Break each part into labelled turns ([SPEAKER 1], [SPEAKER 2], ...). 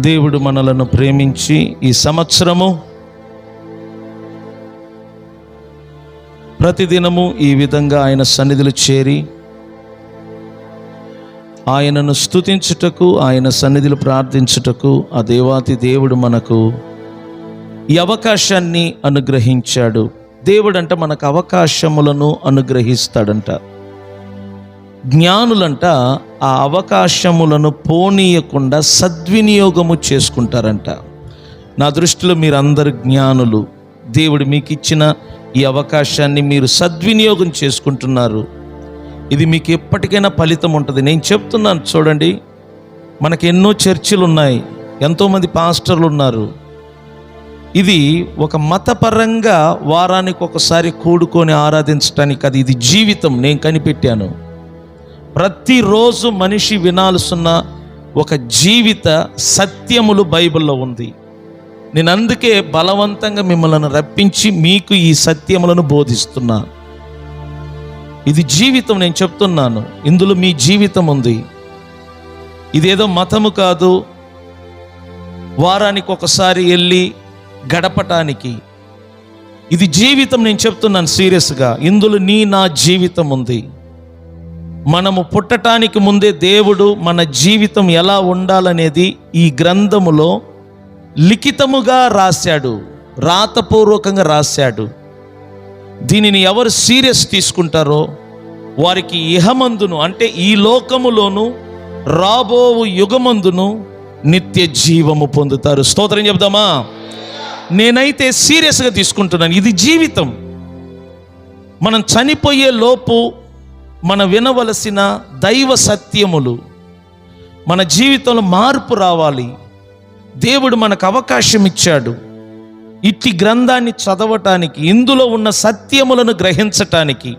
[SPEAKER 1] దేవుడు మనలను ప్రేమించి ఈ సంవత్సరము ప్రతిదినము ఈ విధంగా ఆయన సన్నిధిలో చేరి ఆయనను స్తుతించుటకు ఆయన సన్నిధిలో ప్రార్థించుటకు ఆ దేవాతి దేవుడు మనకు ఈ అవకాశాన్ని అనుగ్రహించాడు. దేవుడంట మనకు అవకాశములను అనుగ్రహిస్తాడంట. జ్ఞానులంట ఆ అవకాశములను పోనీయకుండా సద్వినియోగము చేసుకుంటారంట. నా దృష్టిలో మీరు అందరు జ్ఞానులు. దేవుడు మీకు ఇచ్చిన ఈ అవకాశాన్ని మీరు సద్వినియోగం చేసుకుంటున్నారు. ఇది మీకు ఎప్పటికైనా ఫలితం ఉంటుంది. నేను చెప్తున్నాను చూడండి. మనకి ఎన్నో చర్చిలు ఉన్నాయి ఎంతోమంది పాస్టర్లు ఉన్నారు ఇది ఒక మతపరంగా వారానికి ఒకసారి కూడుకొని ఆరాధించడానికి అది ఇది జీవితం. నేను కనిపెట్టాను. ప్రతిరోజు మనిషి వినాల్సిన ఒక జీవిత సత్యములు బైబిల్లో ఉంది. నేను అందుకే బలవంతంగా మిమ్మల్ని రప్పించి మీకు ఈ సత్యములను బోధిస్తున్నా. ఇది జీవితం నేను చెప్తున్నాను. ఇందులో మీ జీవితం ఉంది. ఇదేదో మతము కాదు. వారానికి ఒకసారి వెళ్ళి గడపటానికి. ఇది జీవితం నేను చెప్తున్నాను సీరియస్గా. ఇందులో నీ నా జీవితం ఉంది. మనము పుట్టటానికి ముందే దేవుడు మన జీవితం ఎలా ఉండాలనేది ఈ గ్రంథములో లిఖితముగా రాశాడు రాతపూర్వకంగా రాశాడు. దీనిని ఎవరు సీరియస్ తీసుకుంటారో వారికి ఇహమందును అంటే ఈ లోకములోను రాబోవు యుగమందును నిత్య జీవము పొందుతారు. స్తోత్రం చెప్దామా నేనైతే సీరియస్గా తీసుకుంటున్నాను. ఇది జీవితం. మనం చనిపోయే లోపు మన వినవలసిన దైవ సత్యములు మన జీవితంలో మార్పు రావాలి. దేవుడు మనకు అవకాశం ఇచ్చాడు. ఇట్టి గ్రంథాన్ని చదవటానికి ఇందులో ఉన్న సత్యములను గ్రహించటానికి.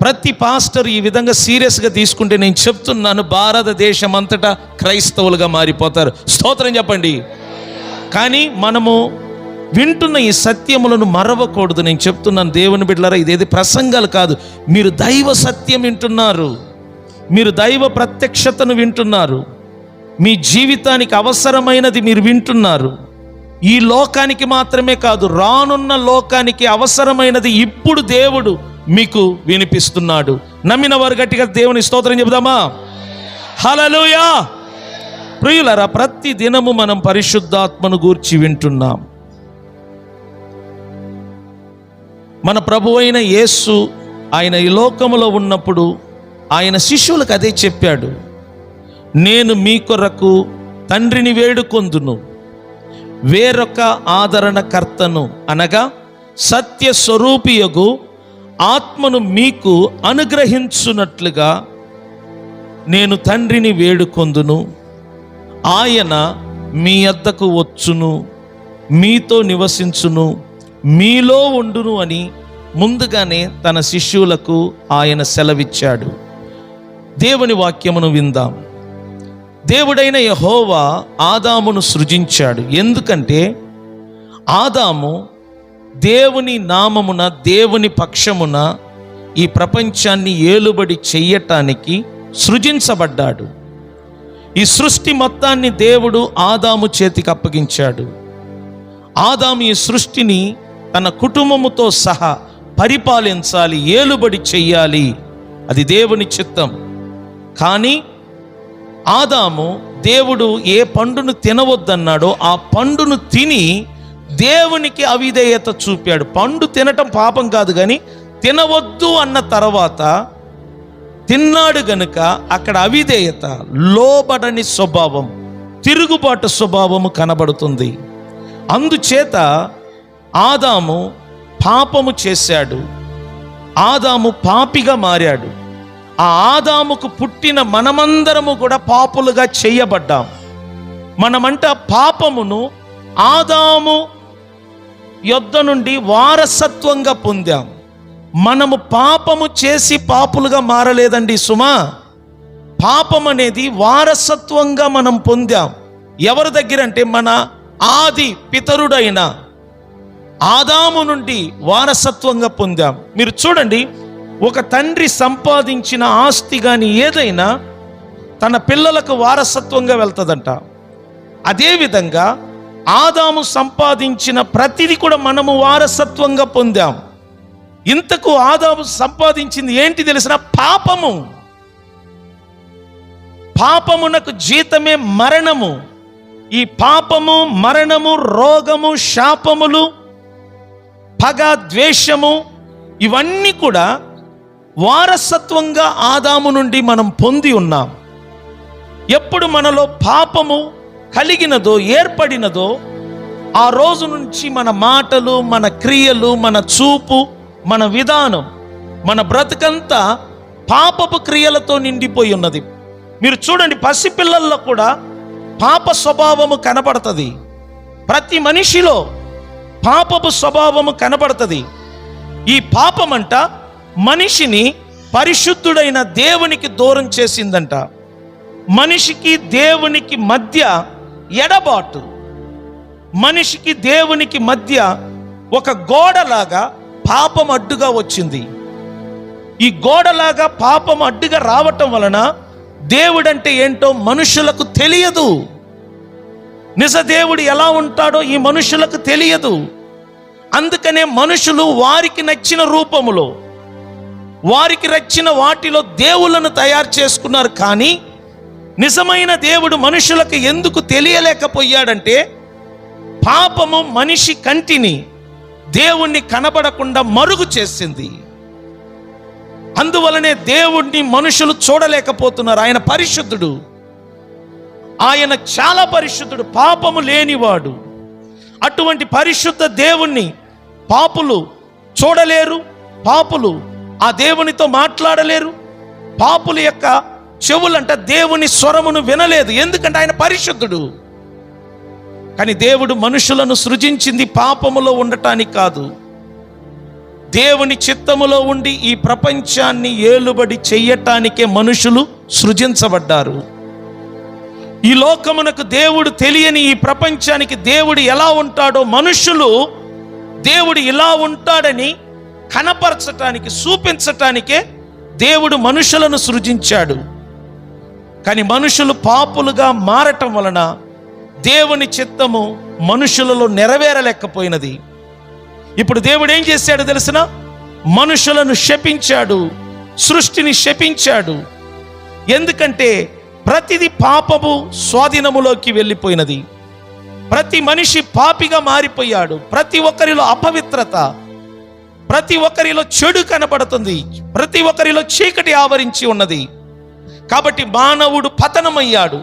[SPEAKER 1] ప్రతి పాస్టర్ ఈ విధంగా సీరియస్గా తీసుకుంటే నేను చెప్తున్నాను భారతదేశం అంతటా క్రైస్తవులుగా మారిపోతారు. స్తోత్రం చెప్పండి. కానీ మనము వింటున్న ఈ సత్యములను మరవకూడదు. నేను చెప్తున్నాను దేవుని బిడ్డలారా ఇదేది ప్రసంగాలు కాదు. మీరు దైవ సత్యం వింటున్నారు. మీరు దైవ ప్రత్యక్షతను వింటున్నారు. మీ జీవితానికి అవసరమైనది మీరు వింటున్నారు. ఈ లోకానికి మాత్రమే కాదు రానున్న లోకానికి అవసరమైనది ఇప్పుడు దేవుడు మీకు వినిపిస్తున్నాడు. నమ్మిన వారు గట్టిగా దేవుని స్తోత్రం చెబుదామా? హలలుయా ప్రియులరా ప్రతి దినము మనం పరిశుద్ధాత్మను గూర్చి వింటున్నాం. మన ప్రభు అయిన యేసు ఆయన ఈ లోకములో ఉన్నప్పుడు ఆయన శిష్యులకు అదే చెప్పాడు. నేను మీ కొరకు తండ్రిని వేడుకొందును. వేరొక ఆదరణకర్తను అనగా సత్య స్వరూపియగు ఆత్మను మీకు అనుగ్రహించున్నట్లుగా నేను తండ్రిని వేడుకొందును. ఆయన మీ అద్దకు వచ్చును మీతో నివసించును మీలో ఉండును అని ముందుగానే తన శిష్యులకు ఆయన సెలవిచ్చాడు. దేవుని వాక్యమును విందాం. దేవుడైన యహోవా ఆదామును సృజించాడు. ఎందుకంటే ఆదాము దేవుని నామమున దేవుని పక్షమున ఈ ప్రపంచాన్ని ఏలుబడి చెయ్యటానికి సృజించబడ్డాడు. ఈ సృష్టి మొత్తాన్ని దేవుడు ఆదాము చేతికి అప్పగించాడు. ఆదాము ఈ సృష్టిని తన కుటుంబముతో సహా పరిపాలించాలి ఏలుబడి చెయ్యాలి. అది దేవుని చిత్తం. కానీ ఆదాము దేవుడు ఏ పండును తినవద్దన్నాడో ఆ పండును తిని దేవునికి అవిధేయత చూపాడు. పండు తినటం పాపం కాదు కానీ తినవద్దు అన్న తర్వాత తిన్నాడు గనుక అక్కడ అవిధేయత లోబడని స్వభావం తిరుగుబాటు స్వభావము కనబడుతుంది. అందుచేత ఆదాము పాపము చేశాడు. ఆదాము పాపిగా మారాడు. ఆ ఆదాముకు పుట్టిన మనమందరము కూడా పాపులుగా చేయబడ్డాం. మనమంట పాపమును ఆదాము యొద్ద నుండి వారసత్వంగా పొందాం. మనము పాపము చేసి పాపులుగా మారలేదండి సుమా. పాపం అనేది వారసత్వంగా మనం పొందాం. ఎవరి దగ్గర అంటే మన ఆది పితరుడైన ఆదాము నుండి వారసత్వంగా పొందాం. మీరు చూడండి ఒక తండ్రి సంపాదించిన ఆస్తి కానీ ఏదైనా తన పిల్లలకు వారసత్వంగా వెళ్తుందంట. అదేవిధంగా ఆదాము సంపాదించిన ప్రతిది కూడా మనము వారసత్వంగా పొందాం. ఇంతకు ఆదాము సంపాదించింది ఏంటి తెలిసిన పాపము? పాపమునకు జీతమే మరణము. ఈ పాపము మరణము రోగము శాపములు పగ ద్వేషము ఇవన్నీ కూడా వారసత్వంగా ఆదాము నుండి మనం పొంది ఉన్నాం. ఎప్పుడు మనలో పాపము కలిగినదో ఏర్పడినదో ఆ రోజు నుంచి మన మాటలు మన క్రియలు మన చూపు మన విధానం మన బ్రతుకంతా పాపపు క్రియలతో నిండిపోయి ఉన్నది. మీరు చూడండి పసిపిల్లల్లో కూడా పాప స్వభావము కనబడుతుంది. ప్రతి మనిషిలో పాపపు స్వభావము కనబడుతుంది. ఈ పాపమంట మనిషిని పరిశుద్ధుడైన దేవునికి దూరం చేసిందంట. మనిషికి దేవునికి మధ్య ఎడబాటు. మనిషికి దేవునికి మధ్య ఒక గోడలాగా పాపం అడ్డుగా వచ్చింది. ఈ గోడలాగా పాపం అడ్డుగా రావటం వలన దేవుడంటే ఏంటో మనుషులకు తెలియదు. నిజ దేవుడు ఎలా ఉంటాడో ఈ మనుషులకు తెలియదు. అందుకనే మనుషులు వారికి నచ్చిన రూపములో వారికి నచ్చిన వాటిలో దేవులను తయారు చేసుకున్నారు కానీ నిజమైన దేవుడు మనుషులకు ఎందుకు తెలియలేకపోయాడంటే పాపము మనిషి కంటిని దేవుణ్ణి కనబడకుండా మరుగు చేసింది. అందువలనే దేవుణ్ణి మనుషులు చూడలేకపోతున్నారు. ఆయన పరిశుద్ధుడు. ఆయన చాలా పరిశుద్ధుడు పాపము లేనివాడు. అటువంటి పరిశుద్ధ దేవుణ్ణి పాపులు చూడలేరు పాపులు ఆ దేవునితో మాట్లాడలేరు. పాపుల యొక్క చెవులంట దేవుని స్వరమును వినలేదు. ఎందుకంటే ఆయన పరిశుద్ధుడు. కానీ దేవుడు మనుషులను సృజించింది పాపములో ఉండటానికి కాదు. దేవుని చిత్తములో ఉండి ఈ ప్రపంచాన్ని ఏలుబడి చెయ్యటానికే మనుషులు సృజించబడ్డారు. ఈ లోకమునకు దేవుడు తెలియని ఈ ప్రపంచానికి దేవుడు ఎలా ఉంటాడో మనుషులు దేవుడు ఇలా ఉంటాడని కనపరచటానికి చూపించటానికే దేవుడు మనుషులను సృజించాడు. కానీ మనుషులు పాపులుగా మారటం వలన దేవుని చిత్తము మనుషులలో నెరవేరలేకపోయినది. ఇప్పుడు దేవుడు ఏం చేశాడు తెలిసిన? మనుషులను శపించాడు సృష్టిని శపించాడు. ఎందుకంటే ప్రతిది పాపము స్వాధీనములోకి వెళ్ళిపోయినది. ప్రతి మనిషి పాపిగా మారిపోయాడు. ప్రతి ఒక్కరిలో అపవిత్రత ప్రతి ఒక్కరిలో చెడు కనబడుతుంది. ప్రతి ఒక్కరిలో చీకటి ఆవరించి ఉన్నది. కాబట్టి మానవుడు పతనమయ్యాడు.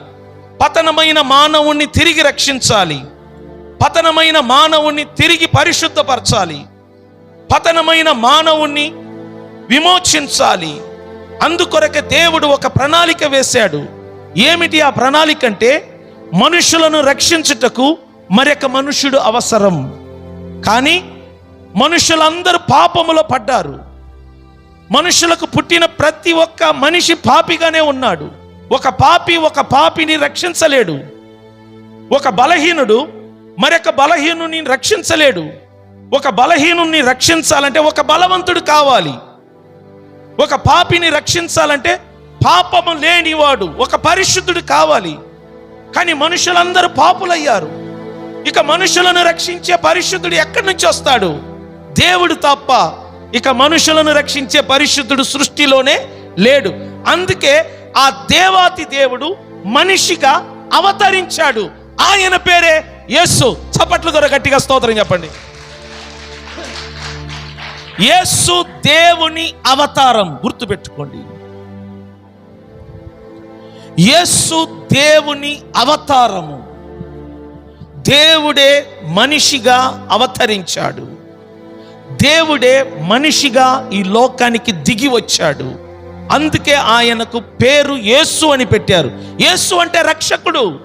[SPEAKER 1] పతనమైన మానవుణ్ణి తిరిగి రక్షించాలి. పతనమైన మానవుణ్ణి తిరిగి పరిశుద్ధపరచాలి. పతనమైన మానవుణ్ణి విమోచించాలి. అందుకొరకే దేవుడు ఒక ప్రణాళిక వేశాడు. ఏమిటి ఆ ప్రణాళిక అంటే మనుషులను రక్షించుటకు మరొక మనుషుడు అవసరం. కానీ మనుషులందరూ పాపములో పడ్డారు. మనుషులకు పుట్టిన ప్రతి ఒక్క మనిషి పాపిగానే ఉన్నాడు. ఒక పాపి ఒక పాపిని రక్షించలేడు. ఒక బలహీనుడు మరొక బలహీనుని రక్షించలేడు. ఒక బలహీనుని రక్షించాలంటే ఒక బలవంతుడు కావాలి. ఒక పాపిని రక్షించాలంటే పాపము లేనివాడు ఒక పరిశుద్ధుడు కావాలి. కానీ మనుషులందరూ పాపులయ్యారు. ఇక మనుషులను రక్షించే పరిశుద్ధుడు ఎక్కడి నుంచి వస్తాడు? దేవుడు తప్ప ఇక మనుషులను రక్షించే పరిశుద్ధుడు సృష్టిలోనే లేడు. అందుకే ఆ దేవాతి దేవుడు మనిషిగా అవతరించాడు. ఆయన పేరే యేసు. చప్పట్లు ద్వారా గట్టిగా స్తోత్రం చెప్పండి. యేసు దేవుని అవతారం గుర్తుపెట్టుకోండి. యేసు దేవుని అవతారము. దేవుడే మనిషిగా అవతరించాడు. దేవుడే మనిషిగా ఈ లోకానికి దిగి వచ్చాడు. అందుకే ఆయనకు పేరు యేసు అని పెట్టారు. యేసు అంటే రక్షకుడు.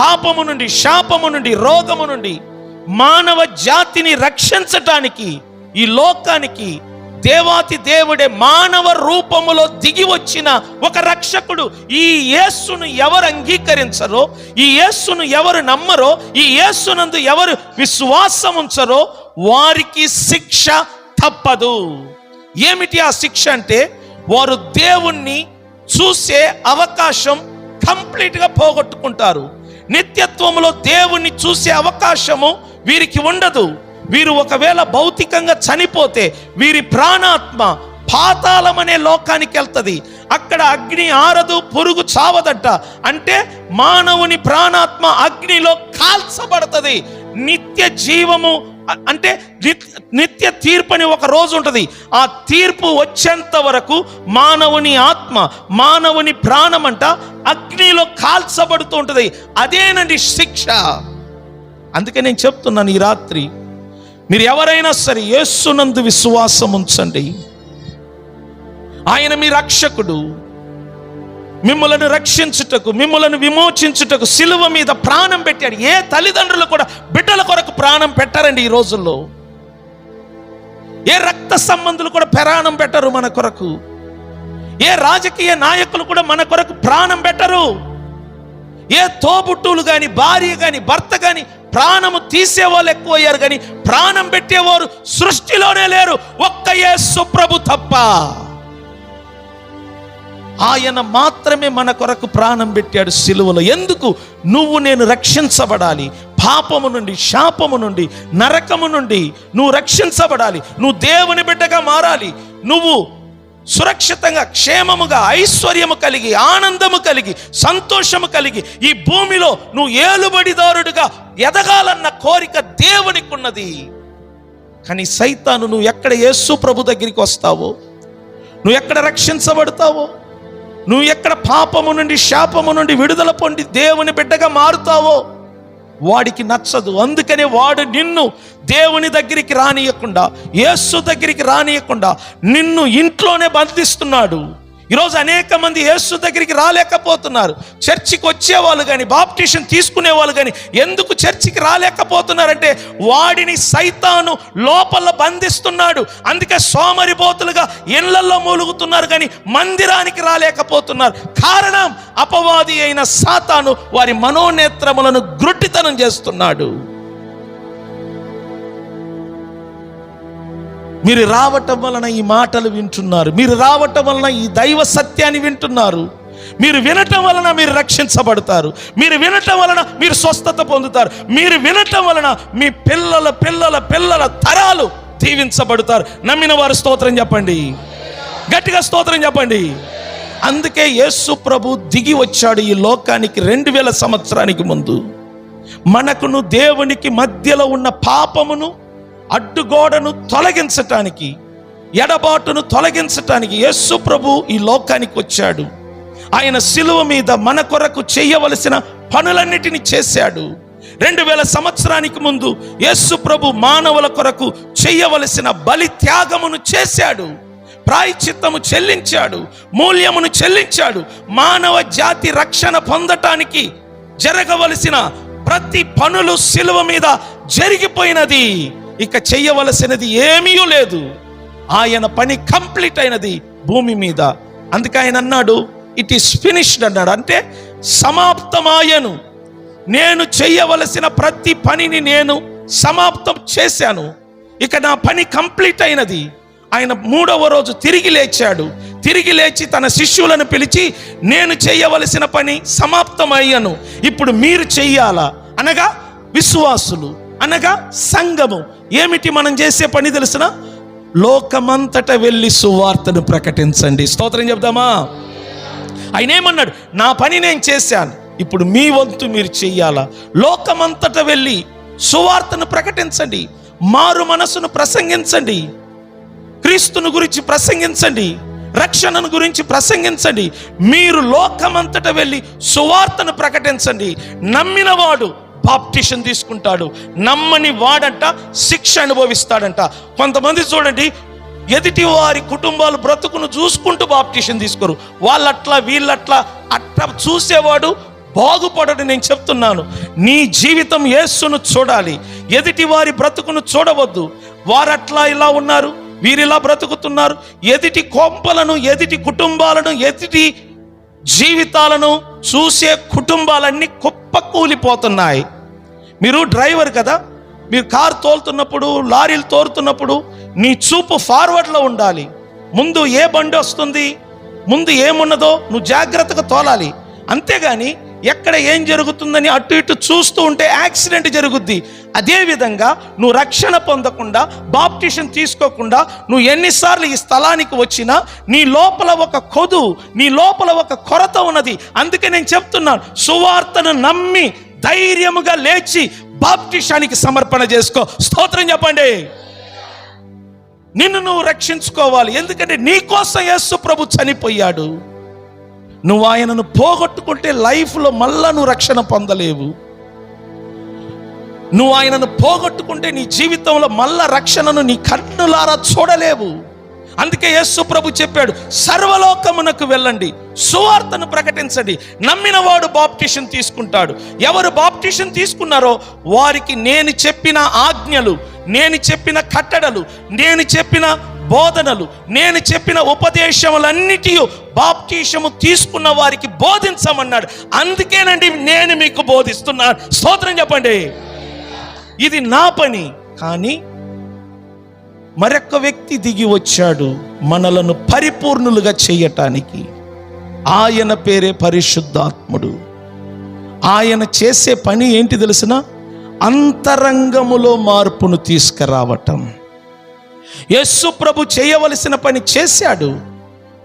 [SPEAKER 1] పాపము నుండి శాపము నుండి రోగము నుండి మానవ జాతిని రక్షించటానికి ఈ లోకానికి దేవాతి దేవుడే మానవ రూపములో దిగి వచ్చిన ఒక రక్షకుడు. ఈ యేస్సును ఎవరు అంగీకరించరో ఈ యేస్సును ఎవరు నమ్మరో ఈ యేస్సునందు ఎవరు విశ్వాసం ఉంచరో వారికి శిక్ష తప్పదు. ఏమిటి ఆ శిక్ష అంటే వారు దేవుణ్ణి చూసే అవకాశం కంప్లీట్గా పోగొట్టుకుంటారు. నిత్యత్వంలో దేవుణ్ణి చూసే అవకాశము వీరికి ఉండదు. వీరు ఒకవేళ భౌతికంగా చనిపోతే వీరి ప్రాణాత్మ పాతాళం అనే లోకానికి వెళ్తుంది. అక్కడ అగ్ని ఆరదు పురుగు చావదట. అంటే మానవుని ప్రాణాత్మ అగ్నిలో కాల్చబడుతుంది. నిత్య జీవము అంటే నిత్య తీర్పు అని ఒక రోజు ఉంటుంది. ఆ తీర్పు వచ్చేంత వరకు మానవుని ఆత్మ మానవుని ప్రాణం అంట అగ్నిలో కాల్చబడుతూ ఉంటుంది. అదేనండి శిక్ష. అందుకే నేను చెప్తున్నాను ఈ రాత్రి మీరు ఎవరైనా సరే యేసునందు విశ్వాసం ఉంచండి. ఆయన మీ రక్షకుడు. మిమ్మలను రక్షించుటకు మిమ్మలను విమోచించుటకు సిలువ మీద ప్రాణం పెట్టాడు. ఏ తల్లిదండ్రులు కూడా బిడ్డల కొరకు ప్రాణం పెట్టారండి ఈ రోజుల్లో. ఏ రక్త సంబంధులు కూడా ప్రాణం పెట్టరు మన కొరకు. ఏ రాజకీయ నాయకులు కూడా మన కొరకు ప్రాణం పెట్టరు. ఏ తోబుట్టులు కానీ భార్య కానీ భర్త కానీ ప్రాణము తీసేవాళ్ళు ఎక్కువ అయ్యారు కానీ ప్రాణం పెట్టేవారు సృష్టిలోనే లేరు. ఒక్క యేసు ప్రభు తప్ప. ఆయన మాత్రమే మన కొరకు ప్రాణం పెట్టాడు సిలువలో. ఎందుకు? నువ్వు నేను రక్షించబడాలి. పాపము నుండి శాపము నుండి నరకము నుండి నువ్వు రక్షించబడాలి. నువ్వు దేవుని బిడ్డగా మారాలి. నువ్వు సురక్షితంగా క్షేమముగా ఐశ్వర్యము కలిగి ఆనందము కలిగి సంతోషము కలిగి ఈ భూమిలో నువ్వు ఏలుబడిదారుడిగా ఎదగాలన్న కోరిక దేవునికున్నది. కానీ సైతాను నువ్వు ఎక్కడ యేసు ప్రభు దగ్గరికి వస్తావో? నువ్వు ఎక్కడ రక్షించబడతావో? నువ్వు ఎక్కడ పాపము నుండి శాపము నుండి విడుదల పొంది దేవుని బిడ్డగా మారుతావో? వాడికి నచ్చదు. అందుకనే వాడు నిన్ను దేవుని దగ్గరికి రానియకుండా యేసు దగ్గరికి రానియకుండా నిన్ను ఇంట్లోనే బంధిస్తున్నాడు. ఈరోజు అనేక మంది యేసు దగ్గరికి రాలేకపోతున్నారు. చర్చికి వచ్చేవాళ్ళు కానీ బాప్టిషన్ తీసుకునే వాళ్ళు కానీ ఎందుకు చర్చికి రాలేకపోతున్నారంటే వాడిని సైతాను లోపల బంధిస్తున్నాడు. అందుకే సోమరిపోతులుగా ఇళ్ళలో మూలుగుతున్నారు కానీ మందిరానికి రాలేకపోతున్నారు. కారణం అపవాది అయిన సాతాను వారి మనోనేత్రములను గ్రుడ్డితనం చేస్తున్నాడు. మీరు రావటం వలన ఈ మాటలు వింటున్నారు. మీరు రావటం వలన ఈ దైవ సత్యాన్ని వింటున్నారు. మీరు వినటం వలన మీరు రక్షించబడతారు. మీరు వినటం వలన మీరు స్వస్థత పొందుతారు. మీరు వినటం వలన మీ పిల్లల పిల్లల పిల్లల తరాలు దీవించబడతారు. నమ్మిన వారు స్తోత్రం చెప్పండి. గట్టిగా స్తోత్రం చెప్పండి. అందుకే యేసు ప్రభు దిగి వచ్చాడు ఈ లోకానికి రెండు వేల సంవత్సరానికి ముందు. మనకును దేవునికి మధ్యలో ఉన్న పాపమును అడ్డుగోడను తొలగించటానికి ఎడబాటును తొలగించటానికి యేసు ప్రభు ఈ లోకానికి వచ్చాడు. ఆయన శిలువ మీద మన కొరకు చేయవలసిన పనులన్నిటినీ చేశాడు. రెండు వేల సంవత్సరానికి ముందు యేసు ప్రభు మానవుల కొరకు చేయవలసిన బలి త్యాగమును చేశాడు. ప్రాయచిత్తము చెల్లించాడు మూల్యమును చెల్లించాడు. మానవ జాతి రక్షణ పొందటానికి జరగవలసిన ప్రతి పనులు శిలువ మీద జరిగిపోయినది. ఇక చేయవలసినది ఏమీ లేదు. ఆయన పని కంప్లీట్ అయినది భూమి మీద. అందుకే ఆయన అన్నాడు ఇట్ ఈస్ ఫినిష్డ్ అన్నాడు. అంటే సమాప్తమాయను. నేను చేయవలసిన ప్రతి పనిని నేను సమాప్తం చేశాను. ఇక నా పని కంప్లీట్ అయినది. ఆయన మూడవ రోజు తిరిగి లేచాడు. తిరిగి లేచి తన శిష్యులను పిలిచి నేను చేయవలసిన పని సమాప్తమయ్యను. ఇప్పుడు మీరు చెయ్యాలా? అనగా విశ్వాసులు అనగా సంఘము. ఏమిటి మనం చేసే పని తెలుసిన? లోకమంతట వెళ్ళి సువార్తను ప్రకటించండి. స్తోత్రం చెప్దామా? ఆయన ఏమన్నాడు? నా పని నేను చేశాను. ఇప్పుడు మీ వంతు మీరు చెయ్యాలా? లోకమంతట వెళ్ళి సువార్తను ప్రకటించండి. మారు మనసును ప్రసంగించండి. క్రీస్తును గురించి ప్రసంగించండి. రక్షణను గురించి ప్రసంగించండి. మీరు లోకమంతట వెళ్ళి సువార్తను ప్రకటించండి. నమ్మినవాడు బాప్టిషన్ తీసుకుంటాడు. నమ్మని వాడంట శిక్ష అనుభవిస్తాడంట. కొంతమంది చూడండి ఎదుటి వారి కుటుంబాలు బ్రతుకును చూసుకుంటూ బాప్టిషన్ తీసుకోరు. వాళ్ళట్లా వీళ్ళట్లా అట్లా చూసేవాడు బాగుపడడు నేను చెప్తున్నాను. నీ జీవితం యేసును చూడాలి. ఎదుటి వారి బ్రతుకును చూడవద్దు. వారట్లా ఇలా ఉన్నారు వీరిలా బ్రతుకుతున్నారు. ఎదుటి కొంపలను ఎదుటి కుటుంబాలను ఎదుటి జీవితాలను చూసే కుటుంబాలన్నీ కుప్పకూలిపోతున్నాయి మీరు డ్రైవర్ కదా మీరు కారు తోలుతున్నప్పుడు లారీలు తోలుతున్నప్పుడు నీ చూపు ఫార్వర్డ్లో ఉండాలి. ముందు ఏ బండి వస్తుంది ముందు ఏమున్నదో నువ్వు జాగ్రత్తగా తోలాలి. అంతేగాని ఎక్కడ ఏం జరుగుతుందని అటు ఇటు చూస్తూ ఉంటే యాక్సిడెంట్ జరుగుద్ది. అదేవిధంగా నువ్వు రక్షణ పొందకుండా బాప్టిషన్ తీసుకోకుండా నువ్వు ఎన్నిసార్లు ఈ స్థలానికి వచ్చినా నీ లోపల ఒక కొదు నీ లోపల ఒక కొరత ఉన్నది. అందుకే నేను చెప్తున్నాను సువార్తను నమ్మి ధైర్యముగా లేచి బాప్టిషానికి సమర్పణ చేసుకో. స్తోత్రం చెప్పండి. నిన్ను నువ్వు రక్షించుకోవాలి. ఎందుకంటే నీ కోసం యేసు ప్రభు చనిపోయాడు. నువ్వు ఆయనను పోగొట్టుకుంటే లైఫ్లో మళ్ళా నువ్వు రక్షణ పొందలేవు. నువ్వు ఆయనను పోగొట్టుకుంటే నీ జీవితంలో మళ్ళా రక్షణను నీ కన్నులారా చూడలేవు. అందుకే యేసు ప్రభు చెప్పాడు సర్వలోకమునకు వెళ్ళండి సువార్తను ప్రకటించండి. నమ్మిన వాడు బాప్టిషన్ తీసుకుంటాడు. ఎవరు బాప్టిషన్ తీసుకున్నారో వారికి నేను చెప్పిన ఆజ్ఞలు నేను చెప్పిన కట్టడలు నేను చెప్పిన బోధనలు నేను చెప్పిన ఉపదేశములన్నిటి బాప్తీషము తీసుకున్న వారికి బోధించమన్నాడు. అందుకేనండి నేను మీకు బోధిస్తున్నాను. స్తోత్రం చెప్పండి. ఇది నా పని కానీ మరొక వ్యక్తి దిగి వచ్చాడు మనలను పరిపూర్ణులుగా చేయటానికి. ఆయన పేరే పరిశుద్ధాత్ముడు. ఆయన చేసే పని ఏంటి తెలిసిన? అంతరంగములో మార్పును తీసుకురావటం. యేసు ప్రభు చేయవలసిన పని చేశాడు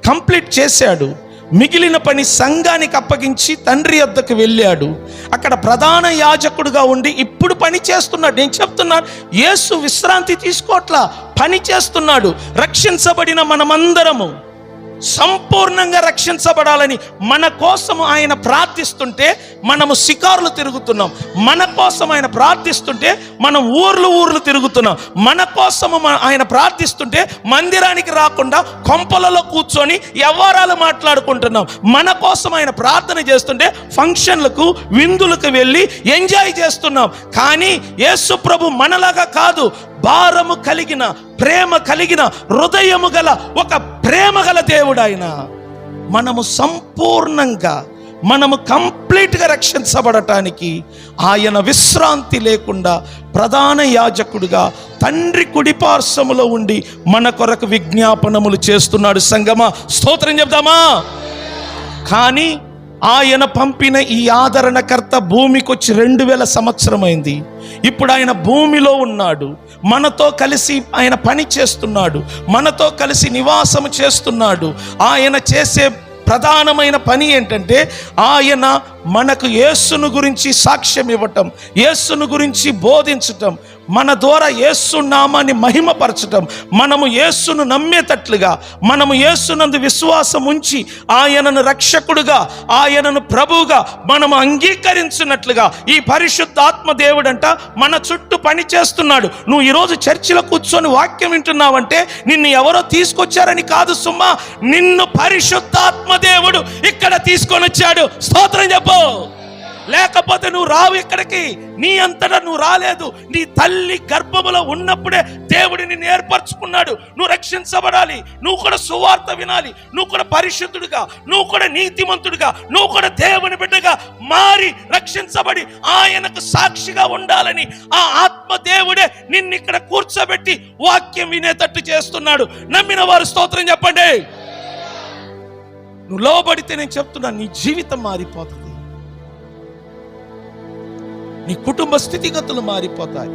[SPEAKER 1] కంప్లీట్ చేశాడు మిగిలిన పని సంఘానికి అప్పగించి తండ్రి వద్దకు వెళ్ళాడు. అక్కడ ప్రధాన యాజకుడుగా ఉండి ఇప్పుడు పని చేస్తున్నాడు. నేను చెప్తున్నాను యేసు విశ్రాంతి తీసుకోవట్లా పని చేస్తున్నాడు రక్షించబడిన మనమందరము. సంపూర్ణంగా రక్షించబడాలని మన కోసం ఆయన ప్రార్థిస్తుంటే మనము శికారులు తిరుగుతున్నాం. మన కోసం ఆయన ప్రార్థిస్తుంటే మనం ఊర్లు ఊర్లు తిరుగుతున్నాం. మన కోసము ఆయన ప్రార్థిస్తుంటే మందిరానికి రాకుండా కొంపలలో కూర్చొని వ్యవహారాలు మాట్లాడుకుంటున్నాం. మన కోసం ఆయన ప్రార్థన చేస్తుంటే ఫంక్షన్లకు విందులకు వెళ్ళి ఎంజాయ్ చేస్తున్నాం. కానీ యేసు ప్రభు మనలాగా కాదు భారము కలిగిన ప్రేమ కలిగిన హృదయము గల ఒక ప్రేమ గల దేవుడు ఆయన మనము సంపూర్ణంగా మనము కంప్లీట్గా రక్షించబడటానికి ఆయన విశ్రాంతి లేకుండా ప్రధాన యాజకుడిగా తండ్రి కుడిపార్శ్వములో ఉండి మన కొరకు విజ్ఞాపనములు చేస్తున్నాడు సంగమా. స్తోత్రం చెప్దామా? కానీ ఆయన పంపిన ఈ ఆదరణకర్త భూమికి వచ్చి రెండు వేల సంవత్సరమైంది. ఇప్పుడు ఆయన భూమిలో ఉన్నాడు. మనతో కలిసి ఆయన పని చేస్తున్నాడు. మనతో కలిసి నివాసం చేస్తున్నాడు. ఆయన చేసే ప్రధానమైన పని ఏంటంటే ఆయన మనకు యేసును గురించి సాక్ష్యం ఇవ్వటం యేసును గురించి బోధించటం మన ద్వారా యేసు నామాన్ని మహిమపరచటం మనము యేసును నమ్మేటట్లుగా మనము యేసునందు విశ్వాసం ఉంచి ఆయనను రక్షకుడుగా ఆయనను ప్రభువుగా మనము అంగీకరించినట్లుగా ఈ పరిశుద్ధాత్మ దేవుడంట మన చుట్టూ పని చేస్తున్నాడు నువ్వు ఈరోజు చర్చిలో కూర్చొని వాక్యం వింటున్నావంటే నిన్ను ఎవరో తీసుకొచ్చారని కాదు సుమ్మా నిన్ను పరిశుద్ధాత్మ దేవుడు ఇక్కడ తీసుకొని వచ్చాడు స్తోత్రం చెప్పు. లేకపోతే నువ్వు రావు ఇక్కడికి. నీ అంతటా నువ్వు రాలేదు. నీ తల్లి గర్భములో ఉన్నప్పుడే దేవుడిని నిన్ను ఏర్పరచుకున్నాడు. నువ్వు రక్షించబడాలి. నువ్వు కూడా సువార్త వినాలి. నువ్వు కూడా పరిశుద్ధుడిగా నువ్వు కూడా నీతిమంతుడిగా నువ్వు కూడా దేవుని బిడ్డగా మారి రక్షించబడి ఆయనకు సాక్షిగా ఉండాలని ఆ ఆత్మ దేవుడే నిన్ను ఇక్కడ కూర్చోబెట్టి వాక్యం వినేటట్టు చేస్తున్నాడు. నమ్మిన వారు స్తోత్రం చెప్పండి. నువ్వు లోబడితే నేను చెప్తున్నా నీ జీవితం మారిపోతుంది. నీ కుటుంబ స్థితిగతులు మారిపోతాయి.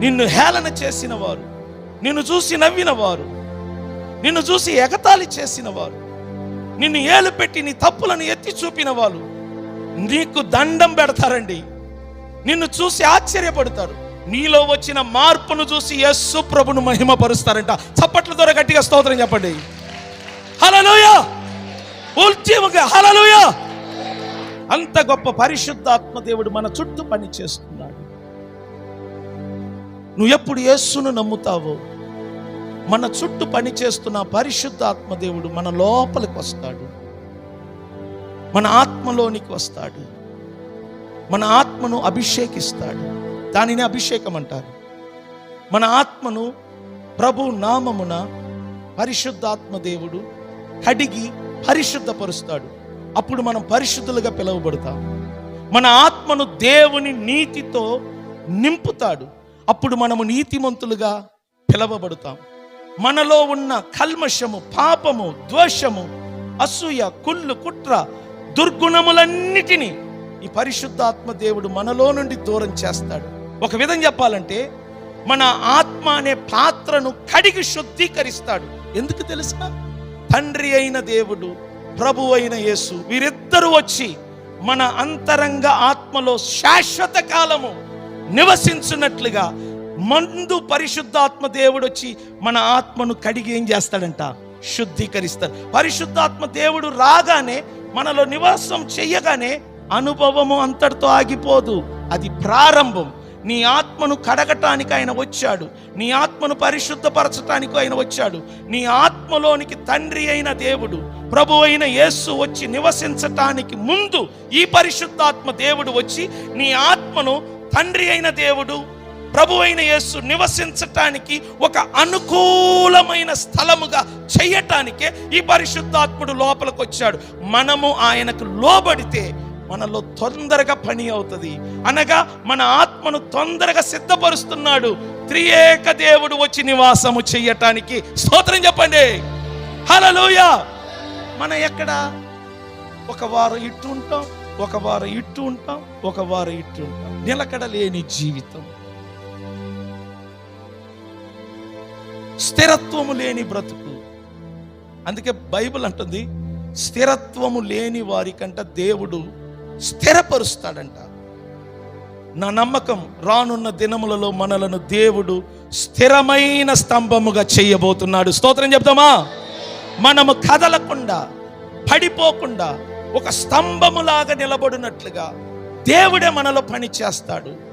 [SPEAKER 1] నిన్ను హేళన చేసిన వారు నిన్ను చూసి నవ్విన వారు నిన్ను చూసి ఎగతాళి చేసిన వారు నిన్ను ఏలు పెట్టి నీ తప్పులను ఎత్తి చూపిన వాళ్ళు నీకు దండం పెడతారండి. నిన్ను చూసి ఆశ్చర్యపడతారు. నీలో వచ్చిన మార్పును చూసి యస్సు ప్రభును మహిమపరుస్తారంట. చప్పట్ల ద్వారా గట్టిగా స్తోత్రం చెప్పండి. హలలోయ ఉల్టిముగా హలలోయ అంత గొప్ప పరిశుద్ధాత్మ దేవుడు మన చుట్టూ పని చేస్తున్నాడు నువ్వు ఎప్పుడు యేస్సును నమ్ముతావో మన చుట్టూ పని చేస్తున్న పరిశుద్ధాత్మ దేవుడు మన లోపలికి వస్తాడు. మన ఆత్మలోనికి వస్తాడు. మన ఆత్మను అభిషేకిస్తాడు. దానిని అభిషేకం అంటారు. మన ఆత్మను ప్రభు నామమున పరిశుద్ధాత్మ దేవుడు కడిగి పరిశుద్ధపరుస్తాడు. అప్పుడు మనం పరిశుద్ధులుగా పిలువబడతాం. మన ఆత్మను దేవుని నీతితో నింపుతాడు. అప్పుడు మనము నీతిమంతులుగా పిలవబడతాం. మనలో ఉన్న కల్మషము పాపము ద్వేషము అసూయ కుళ్ళు కుట్ర దుర్గుణములన్నిటినీ ఈ పరిశుద్ధాత్మ దేవుడు మనలో నుండి దూరం చేస్తాడు. ఒక విధం చెప్పాలంటే మన ఆత్మ అనే పాత్రను కడిగి శుద్ధీకరిస్తాడు. ఎందుకు తెలుసా? తండ్రి అయిన దేవుడు ప్రభు అయిన యేసు. వీరిద్దరూ వచ్చి మన అంతరంగ ఆత్మలో శాశ్వత కాలము నివసించున్నట్లుగా మందు పరిశుద్ధాత్మ దేవుడు వచ్చి మన ఆత్మను కడిగి ఏం చేస్తాడంట? శుద్ధీకరిస్తాడు. పరిశుద్ధాత్మ దేవుడు రాగానే మనలో నివాసం చెయ్యగానే అనుభవము అంతటితో ఆగిపోదు. అది ప్రారంభం. నీ ఆత్మను కడగటానికి ఆయన వచ్చాడు. నీ ఆత్మను పరిశుద్ధపరచటానికి ఆయన వచ్చాడు. నీ ఆత్మలోనికి తండ్రి అయిన దేవుడు ప్రభు అయిన యేసు వచ్చి నివసించటానికి ముందు ఈ పరిశుద్ధాత్మ దేవుడు వచ్చి నీ ఆత్మను తండ్రి అయిన దేవుడు ప్రభు అయిన యేసు నివసించటానికి ఒక అనుకూలమైన స్థలముగా చేయటానికే ఈ పరిశుద్ధాత్ముడు లోపలికి వచ్చాడు మనము ఆయనకు లోబడితే మనలో తొందరగా పని అవుతుంది. అనగా మన ఆత్మను తొందరగా సిద్ధపరుస్తున్నాడు. త్రియేక దేవుడు వచ్చి నివాసము చెయ్యటానికి స్తోత్రం చెప్పండి. హలలోయ మన ఎక్కడ? ఒక వారం ఇట్టు ఉంటాం ఒక వారం ఇట్టు ఉంటాం ఒక వారం ఇట్టు ఉంటాం. నిలకడ లేని జీవితం. స్థిరత్వము లేని బ్రతుకు. అందుకే బైబిల్ అంటుంది స్థిరత్వము లేని వారికంట దేవుడు స్థిరపరుస్తాడంట. నా నమ్మకం రానున్న దినములలో మనలను దేవుడు స్థిరమైన స్తంభముగా చేయబోతున్నాడు. స్తోత్రం చెప్తామా? మనము కదలకుండా పడిపోకుండా ఒక స్తంభములాగా నిలబడినట్లుగా దేవుడే మనలో పని చేస్తాడు